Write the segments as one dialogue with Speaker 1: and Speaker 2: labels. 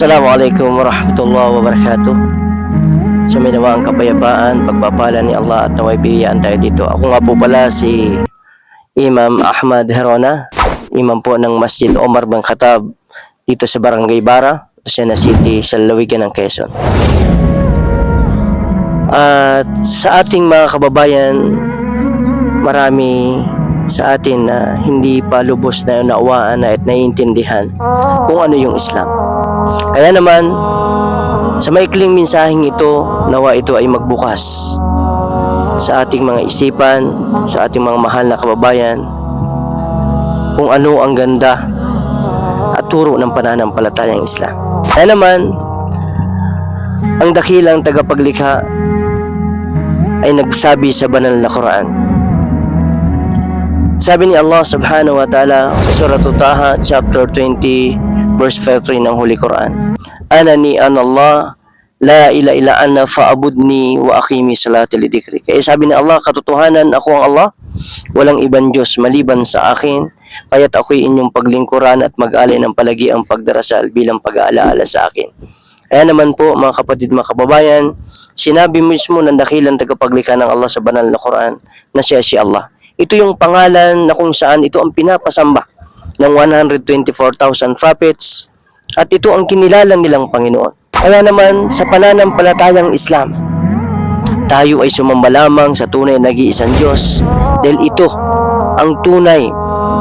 Speaker 1: Assalamualaikum warahmatullahi wabarakatuh. So may nawa ang kapayapaan, pagpapala ni Allah at naway biyayaan tayo dito. Ako nga po pala si Imam Ahmad Herona, imam po ng Masjid Omar bin Khattab dito sa Barangay Bara, Lucena City, sa Lawigan ng Quezon. At sa ating mga kababayan, marami sa atin na hindi pa lubos na naawaan na at naiintindihan kung ano yung Islam. Kaya naman, sa maikling mensaheng ito, nawa ito ay magbukas sa ating mga isipan, sa ating mga mahal na kababayan, kung ano ang ganda at turo ng pananampalatayang Islam. Kaya naman, ang dakilang tagapaglikha ay nagsabi sa banal na Quran. Sabi ni Allah subhanahu wa ta'ala sa surah Taha chapter 20 verse 53 ng Holy Quran. Anani an Allah la ila ila anna fa'abudni wa aqimi salati li dhikri. Kaya sabi ni Allah, katotohanan ako ang Allah, walang ibang Diyos maliban sa akin, kaya't ako'y inyong paglingkuran at mag-alay ng palagi ang pagdarasal bilang pag-aalaala sa akin. Kaya naman po mga kapatid, mga kababayan, sinabi mismo ng dakilang tagapaglikha ng Allah sa banal na Quran na siya si Allah. Ito yung pangalan na kung saan ito ang pinapasamba ng 124,000 prophets at ito ang kinilala nilang Panginoon. Kaya naman sa pananampalatayang Islam, tayo ay sumamba lamang sa tunay na nag-iisang Diyos dahil ito ang tunay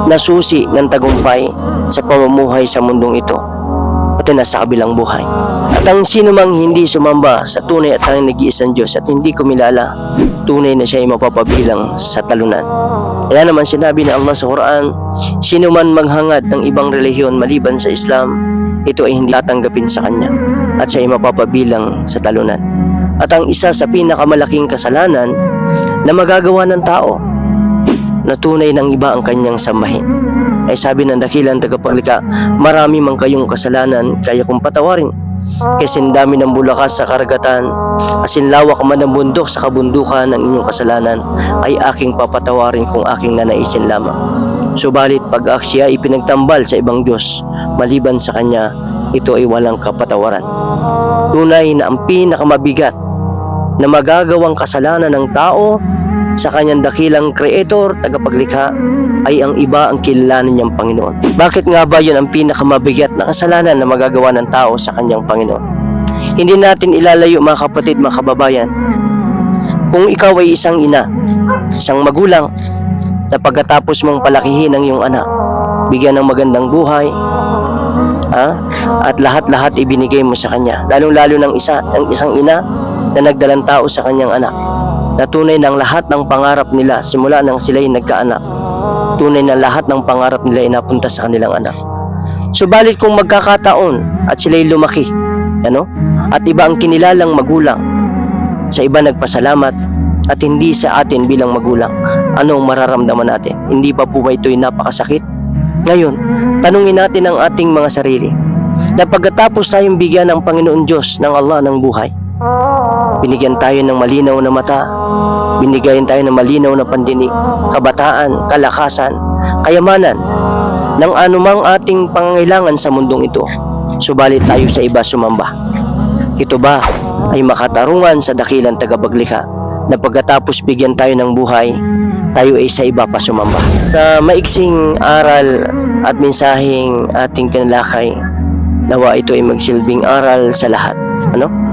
Speaker 1: na susi ng tagumpay sa pamumuhay sa mundong ito at nasa kabilang buhay. At ang sino mang hindi sumamba sa tunay at tanging nag-iisang Diyos at hindi kumilala, tunay na siya ay mapapabilang sa talunan. Kaya naman sinabi ni Allah sa Quran, sino man maghangad ng ibang relihiyon maliban sa Islam, ito ay hindi tatanggapin sa kanya at siya ay mapapabilang sa talunan. At ang isa sa pinakamalaking kasalanan na magagawa ng tao na tunay ng iba ang kanyang sambahin. Ay sabi ng dakilang tagapaglikha, marami man kayong kasalanan kaya kong patawarin. Kasi dami ng bulakas sa karagatan, asin lawak man ng bundok sa kabundukan ng inyong kasalanan, ay aking papatawarin kung aking nanaisin lamang. Subalit pag siya ipinagtambal sa ibang Diyos, maliban sa kanya, ito ay walang kapatawaran. Tunay na ang pinakamabigat na magagawang kasalanan ng tao sa kanyang dakilang creator, tagapaglikha, ay ang iba ang kilalanin niyang Panginoon. Bakit nga ba yun ang pinakamabigat na kasalanan na magagawa ng tao sa kanyang Panginoon? Hindi natin ilalayo mga kapatid, mga kababayan. Kung ikaw ay isang ina, isang magulang, na pagkatapos mong palakihin ang iyong anak, bigyan ng magandang buhay, ha? at lahat-lahat ibinigay mo sa kanya. Lalong-lalo ng isa, ng isang ina na nagdalang tao sa kanyang anak. Na tunay ng lahat ng pangarap nila simula nang sila'y nagkaanak. Tunay na lahat ng pangarap nila ay napunta sa kanilang anak. Subalit kung magkakataon at sila'y lumaki, ano? At iba ang kinilalang magulang, sa iba nagpasalamat at hindi sa atin bilang magulang, anong mararamdaman natin? Hindi pa po ba ito'y napakasakit? Ngayon, tanungin natin ang ating mga sarili na pagkatapos tayong bigyan ng Panginoon Diyos ng Allah ng buhay, binigyan tayo ng malinaw na mata, binigyan tayo ng malinaw na pandinig, kabataan, kalakasan, kayamanan, ng anumang ating pangangailangan sa mundong ito, subalit tayo sa iba sumamba. Ito ba ay makatarungan sa dakilang tagapaglikha na pagkatapos bigyan tayo ng buhay, tayo ay sa iba pa sumamba. Sa maiksing aral at mensaheng ating tinalakay, nawa ito ay magsilbing aral sa lahat. Ano?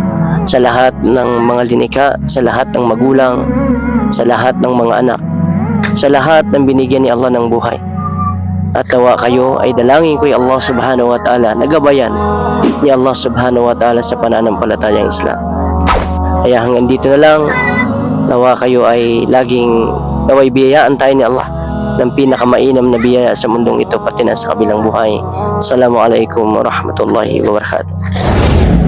Speaker 1: Sa lahat ng mga linika, sa lahat ng magulang, sa lahat ng mga anak, sa lahat ng binigyan ni Allah ng buhay. At nawa kayo ay dalangin ko Allah subhanahu wa ta'ala na gabayan ni Allah subhanahu wa ta'ala sa pananampalatayang Islam. Kaya hanggang dito na lang, nawa kayo ay laging naway biyayaan tayo ni Allah ng pinakamainam na biyaya sa mundong ito pati na sa kabilang buhay. Assalamualaikum warahmatullahi wabarakatuh.